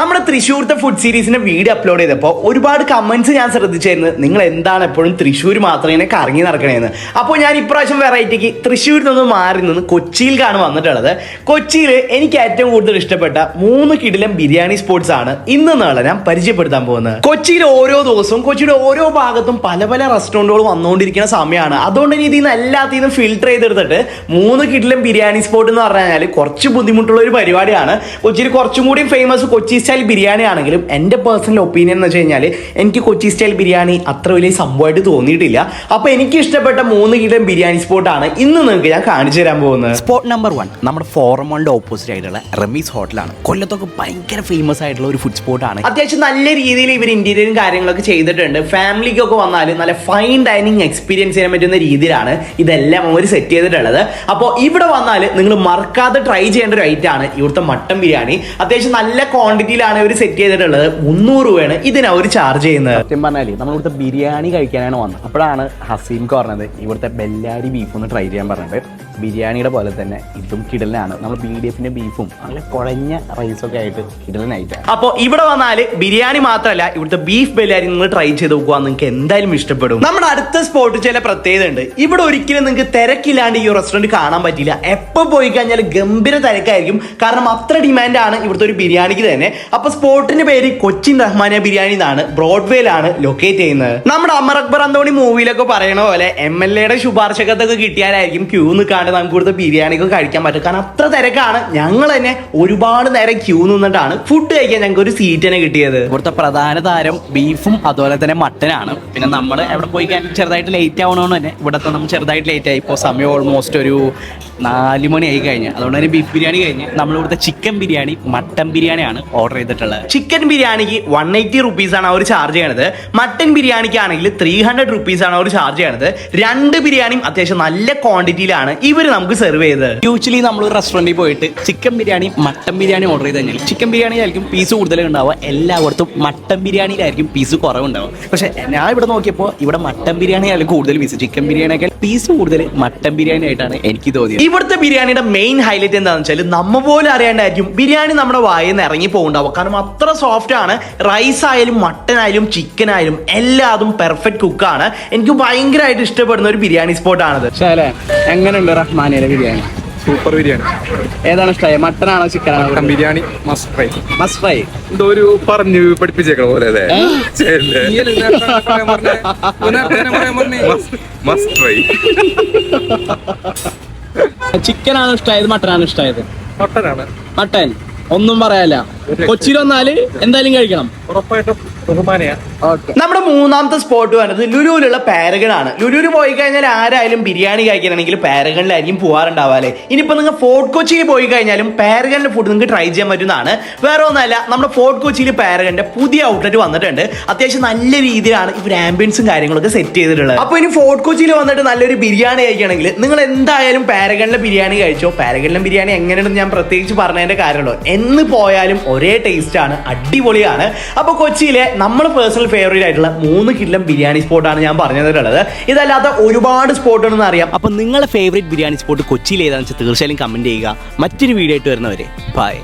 നമ്മുടെ തൃശ്ശൂർത്തെ ഫുഡ് സീരീസിന്റെ വീഡിയോ അപ്ലോഡ് ചെയ്തപ്പോൾ ഒരുപാട് കമന്റ്സ് ഞാൻ ശ്രദ്ധിച്ചായിരുന്നു. നിങ്ങൾ എന്താണ് എപ്പോഴും തൃശ്ശൂർ മാത്രമേ കറങ്ങി നടക്കണേന്ന്. അപ്പോൾ ഞാൻ ഇപ്രാവശ്യം വെറൈറ്റിക്ക് തൃശ്ശൂരിൽ നിന്ന് മാറി നിന്ന് കൊച്ചിയിലാണ് വന്നിട്ടുള്ളത്. കൊച്ചിയിൽ എനിക്ക് ഏറ്റവും കൂടുതൽ ഇഷ്ടപ്പെട്ട മൂന്ന് കിടിലം ബിരിയാണി സ്പോട്സ് ആണ് ഇന്ന് നാളെ ഞാൻ പരിചയപ്പെടുത്താൻ പോകുന്നത്. കൊച്ചിയിൽ ഓരോ ദിവസവും കൊച്ചിയുടെ ഓരോ ഭാഗത്തും പല പല റെസ്റ്റോറന്റുകൾ വന്നുകൊണ്ടിരിക്കുന്ന സമയമാണ്. അതുകൊണ്ട് ഇനി ഇതിൽ എല്ലാത്തിൽ ഫിൽട്ടർ ചെയ്തെടുത്തിട്ട് മൂന്ന് കിടിലം ബിരിയാണി സ്പോട്ട് എന്ന് പറഞ്ഞു കഴിഞ്ഞാൽ കുറച്ച് ബുദ്ധിമുട്ടുള്ള ഒരു പരിപാടിയാണ്. കൊച്ചിയിൽ കുറച്ചും കൂടി ഫേമസ് കൊച്ചി സ്റ്റൈൽ ബിരിയാണി ആണെങ്കിലും എന്റെ പേഴ്സണൽ ഒപ്പീനിയൻ എന്ന് വെച്ച് കഴിഞ്ഞാൽ എനിക്ക് കൊച്ചി സ്റ്റൈൽ ബിരിയാണി അത്ര വലിയ സംഭവമായിട്ട് തോന്നിയിട്ടില്ല. അപ്പോൾ എനിക്ക് ഇഷ്ടപ്പെട്ട മൂന്ന് കിലോ ബിരിയാണി സ്പോട്ടാണ് ഇന്ന് നിങ്ങൾക്ക് ഞാൻ കാണിച്ചു തരാൻ പോകുന്നത്. സ്പോട്ട് നമ്പർ വൺ നമ്മുടെ ഫോറം വണ്ണിന്റെ ഓപ്പോസിറ്റ് ആയിട്ടുള്ള റമീസ് ഹോട്ടലാണ് കൊല്ലത്തൊക്കെ ഭയങ്കര ഫേമസ് ആയിട്ടുള്ള ഒരു ഫുഡ് സ്പോട്ടാണ് അത്യാവശ്യം നല്ല രീതിയിൽ ഇവർ ഇന്റീരിയറും കാര്യങ്ങളൊക്കെ ചെയ്തിട്ടുണ്ട്. ഫാമിലിക്കൊക്കെ വന്നാലും നല്ല ഫൈൻ ഡൈനിങ് എക്സ്പീരിയൻസ് ചെയ്യാൻ പറ്റുന്ന രീതിയിലാണ് ഇതെല്ലാം അവർ സെറ്റ് ചെയ്തിട്ടുള്ളത്. അപ്പോൾ ഇവിടെ വന്നാൽ നിങ്ങൾ മറക്കാതെ ട്രൈ ചെയ്യേണ്ട ഒരു ഐറ്റം ആണ് ഇവിടുത്തെ മട്ടൻ ബിരിയാണി. അത്യാവശ്യം നല്ല ക്വാണ്ടിറ്റിയിലാണ് ഇവർ സെറ്റ് ചെയ്തിട്ടുള്ളത് മുന്നൂറ് രൂപയാണ് ഇതിന് അവർ ചാർജ് ചെയ്യുന്നത്. സത്യം പറഞ്ഞാൽ നമ്മൾ ഇവിടുത്തെ ബിരിയാണി കഴിക്കാനാണ് വന്നത്. അപ്പോഴാണ് ഹസീംക്ക് പറഞ്ഞത് ഇവിടുത്തെ ബെല്ലാരി ബീഫ് ഒന്ന് ട്രൈ ചെയ്യാൻ പറഞ്ഞിട്ട്. ബിരിയാണിയുടെ പോലെ തന്നെ ഇതും കിടലിനാണ് നമ്മൾ ബി ഡി എഫിന്റെ ബീഫും അങ്ങനെ കുഴഞ്ഞ റൈസൊക്കെ ആയിട്ട് കിടലിനായിട്ടാണ്. അപ്പോൾ ഇവിടെ വന്നാൽ ബിരിയാണി മാത്രമല്ല ഇവിടുത്തെ ബീഫ് ബിരിയാണി നിങ്ങൾ ട്രൈ ചെയ്ത് നോക്കുക. നിങ്ങൾക്ക് എന്തായാലും ഇഷ്ടപ്പെടും. നമ്മുടെ അടുത്ത സ്പോട്ട് ചില പ്രത്യേകത ഉണ്ട്. ഇവിടെ ഒരിക്കലും നിങ്ങൾക്ക് തിരക്കില്ലാണ്ട് ഈ റെസ്റ്റോറന്റ് കാണാൻ പറ്റില്ല. എപ്പോൾ പോയി കഴിഞ്ഞാൽ ഗംഭീര തിരക്കായിരിക്കും. കാരണം അത്ര ഡിമാൻഡാണ് ഇവിടുത്തെ ഒരു ബിരിയാണിക്ക് തന്നെ. അപ്പോൾ സ്പോട്ടിന്റെ പേര് കൊച്ചിൻ റഹ്മാനിയ ബിരിയാണി എന്നാണ്. ബ്രോഡ്വേയിലാണ് ലൊക്കേറ്റ് ചെയ്യുന്നത്. നമ്മുടെ അമർ അക്ബർ അന്തോണി മൂവിയിലൊക്കെ പറയണ പോലെ എം എൽ എയുടെ ശുപാർശകത്തൊക്കെ കിട്ടിയാലായിരിക്കും ക്യൂ നിൽക്കാണ്ട് നമുക്ക് ഇവിടുത്തെ ബിരിയാണിയൊക്കെ കഴിക്കാൻ പറ്റും. കാരണം അത്ര തിരക്കാണ്. ഞങ്ങൾ തന്നെ ഒരുപാട് നേരം ക്യൂ നിന്നിട്ടാണ് ഫുഡ് കഴിക്കാൻ ഞങ്ങൾക്ക് ഒരു സീറ്റ് തന്നെ കിട്ടിയത്. ഇവിടുത്തെ പ്രധാന താരം ബീഫും അതുപോലെ തന്നെ മട്ടനാണ്. പിന്നെ നമ്മൾ എവിടെ പോയി കഴിഞ്ഞാൽ ചെറുതായിട്ട് ലേറ്റ് ആവണമെന്ന് തന്നെ ഇവിടുത്തെ നമ്മൾ ചെറുതായിട്ട് ലേറ്റ് ആയി. ഇപ്പോൾ സമയം ഓൾമോസ്റ്റ് ഒരു നാല് മണി ആയി കഴിഞ്ഞ്. അതുകൊണ്ട് തന്നെ ബീഫ് ബിരിയാണി കഴിഞ്ഞ് നമ്മൾ ഇവിടുത്തെ ചിക്കൻ ബിരിയാണി മട്ടൻ ബിരിയാണിയാണ് ഓർഡർ ചെയ്തിട്ടുള്ളത്. ചിക്കൻ ബിരിയാണിക്ക് വൺ എയ്റ്റി റുപ്പീസ് ആണ് അവർ ചാർജ് ചെയ്യണത്. മട്ടൻ ബിരിയാണിക്ക് ആണെങ്കിൽ ത്രീ ഹൺഡ്രഡ് റുപ്പീസ് ആണ് അവർ ചാർജ് ചെയ്യണത്. രണ്ട് ബിരിയാണിയും അത്യാവശ്യം നല്ല ക്വാണ്ടിറ്റിയിലാണ് ഇവർ നമുക്ക് സെർവ് ചെയ്തത് യൂച്വലി നമ്മൾ ഒരു റെസ്റ്റോറന്റിൽ പോയിട്ട് chicken biryani mutton biryani order ചെയ്ത് കഴിഞ്ഞാൽ ചിക്കൻ ബിരിയാണിയിലായിരിക്കും പീസ് കൂടുതൽ ഉണ്ടാവുക. എല്ലായിടത്തും മട്ടൻ ബിരിയാണിയിലായിരിക്കും പീസ് കുറവുണ്ടാവും പക്ഷേ ഞാൻ ഇവിടെ നോക്കിയപ്പോൾ ഇവിടെ മട്ടൻ ബിരിയാണി ആയാലും കൂടുതൽ പീസ് ചിക്കൻ ബിരിയാണി ആയാലും പീസ് കൂടുതൽ മട്ടൻ ബിരിയാണി ആയിട്ടാണ് എനിക്ക് തോന്നിയത്. ഇവിടുത്തെ ബിരിയാണിയുടെ മെയിൻ ഹൈലൈറ്റ് എന്താണെന്ന് വെച്ചാൽ നമ്മ പോലെ അറിയാണ്ടായിരിക്കും ബിരിയാണി നമ്മുടെ വായിൽ നിന്ന് ഇറങ്ങി പോകുന്നുണ്ടാവും കാരണം അത്ര സോഫ്റ്റ് ആണ്. റൈസ് ആയാലും മട്ടൻ ആയാലും ചിക്കൻ ആയാലും എല്ലാതും പെർഫെക്റ്റ് കുക്കാണ് എനിക്ക് ഭയങ്കരമായിട്ട് ഇഷ്ടപ്പെടുന്ന ഒരു ബിരിയാണി സ്പോട്ടാണത് ശാല എങ്ങനെയുണ്ട് റഹ്മാനിയുടെ ബിരിയാണി? സൂപ്പർ ബിരിയാണി. ഏതാണ് ഇഷ്ടമായ മട്ടൺ ആണോ ചിക്കൻ ആണോ mutton biryani must fry must fry എന്തോ ഒരു പറഞ്ഞു പഠിപ്പിച്ചേക്കണ പോലെ അല്ലേ? മസ്റ്റ് ഫ്രൈ ആണോ ഇഷ്ടമായത് മട്ടനാണ് ഇഷ്ടമായത് മട്ടനാണ് മട്ടൻ ഒന്നും പറയാല്ല കൊച്ചിയിൽ വന്നാൽ എന്തായാലും കഴിക്കണം. ഉറപ്പായിട്ടും നമ്മുടെ മൂന്നാമത്തെ സ്പോട്ട് വരുന്നത് ലുലുവിലുള്ള പാരഗൺ ആണ് ലുലുവിൽ പോയി കഴിഞ്ഞാൽ ആരായാലും ബിരിയാണി കഴിക്കണമെങ്കിൽ പാരഗണിലായിരിക്കും പോകാറുണ്ടാവാല്ലേ ഇനിയിപ്പോൾ നിങ്ങൾ ഫോർട്ട് കൊച്ചിയിൽ പോയി കഴിഞ്ഞാലും പാരഗണിന്റെ ഫുഡ് നിങ്ങൾക്ക് ട്രൈ ചെയ്യാൻ പറ്റുന്നതാണ്. വേറെ ഒന്നല്ല നമ്മുടെ ഫോർട്ട് കൊച്ചിയിൽ പാരഗണിന്റെ പുതിയ ഔട്ട്ലെറ്റ് വന്നിട്ടുണ്ട്. അത്യാവശ്യം നല്ല രീതിയിലാണ് ഇവർ ആംബിയൻസും കാര്യങ്ങളൊക്കെ സെറ്റ് ചെയ്തിട്ടുള്ളത്. അപ്പോൾ ഇനി ഫോർട്ട് കൊച്ചിയിൽ വന്നിട്ട് നല്ലൊരു ബിരിയാണി കഴിക്കണമെങ്കിൽ നിങ്ങൾ എന്തായാലും പാരഗണിലെ ബിരിയാണി കഴിച്ചോ? പാരഗണിലെ ബിരിയാണി എങ്ങനെയാണെന്ന് ഞാൻ പ്രത്യേകിച്ച് പറഞ്ഞതിന്റെ കാര്യമുള്ളൂ. എന്ന് പോയാലും ഒരേ ടേസ്റ്റ് ആണ് അടിപൊളിയാണ്. അപ്പോൾ കൊച്ചിയിലെ നമ്മൾ പേഴ്സണൽ ഫേവറേറ്റ് ആയിട്ടുള്ള മൂന്ന് കില്ലം ബിരിയാണി സ്പോട്ടാണ് ഞാൻ പറഞ്ഞു തന്നിട്ടുള്ളത് ഇതല്ലാത്ത ഒരുപാട് സ്പോട്ടുണ്ടെന്ന് അറിയാം. അപ്പൊ നിങ്ങളുടെ ഫേവറേറ്റ് ബിരിയാണി സ്പോട്ട് കൊച്ചിയിൽ ഏതാണെന്ന് വെച്ചാൽ തീർച്ചയായും കമന്റ് ചെയ്യുക. മറ്റൊരു വീഡിയോ ആയിട്ട് വരുന്നവരെ ബൈ